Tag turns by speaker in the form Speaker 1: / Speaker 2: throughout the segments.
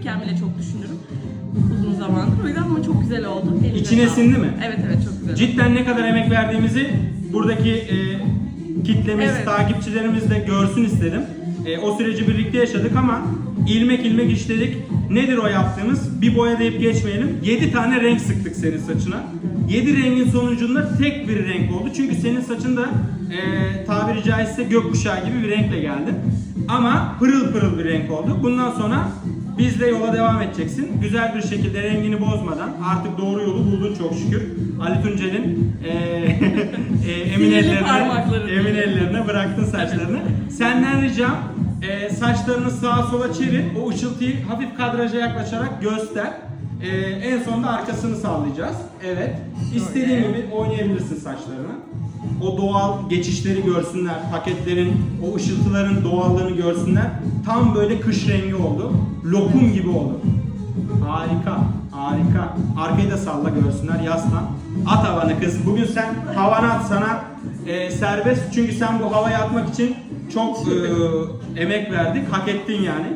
Speaker 1: Bile çok düşünürüm uzun zamandır. O yüzden ama çok güzel oldu. Elinize
Speaker 2: İçine
Speaker 1: sağlık.
Speaker 2: sindi mi?
Speaker 1: Evet evet çok güzel.
Speaker 2: Cidden ne kadar emek verdiğimizi buradaki e, kitlemiz,
Speaker 1: Evet.
Speaker 2: takipçilerimiz de görsün istedim. E, o süreci birlikte yaşadık ama ilmek ilmek işledik. Nedir o yaptığımız? Bir boya deyip geçmeyelim. 7 tane renk sıktık senin saçına. 7 rengin sonucunda tek bir renk oldu. Çünkü senin saçın da e, tabiri caizse gökkuşağı gibi bir renkle geldi. Ama pırıl pırıl bir renk oldu. Bundan sonra bizle yola devam edeceksin. Güzel bir şekilde rengini bozmadan artık doğru yolu buldun çok şükür. Ali Tuncel'in e, e, emin ellerine, emin ellerine bıraktın saçlarını. Senden ricam e, saçlarını sağa sola çevir. O ışıltıyı hafif kadraja yaklaşarak göster. E, en sonunda arkasını sallayacağız. Evet. İstediğin gibi oynayabilirsin saçlarını. O doğal geçişleri görsünler, paketlerin, o ışıltıların doğallığını görsünler. Tam böyle kış rengi oldu. Lokum gibi oldu. Harika, harika. Arkayı da salla görsünler, yaslan. At havanı kız. Bugün sen havanı at sana e, serbest. Çünkü sen bu havayı atmak için çok e, emek verdik. Hak ettin yani.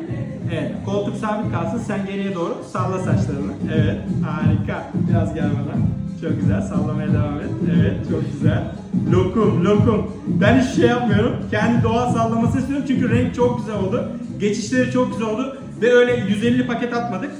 Speaker 2: Evet, koltuk sabit kalsın. Sen geriye doğru salla saçlarını. Evet, harika. Biraz gelmeden. Çok güzel. Sallamaya devam et. Evet, çok güzel. Lokum, lokum. Ben hiç şey yapmıyorum. Kendi doğal sallaması istiyorum çünkü renk çok güzel oldu. Geçişleri çok güzel oldu. Ve öyle 150 paket atmadık.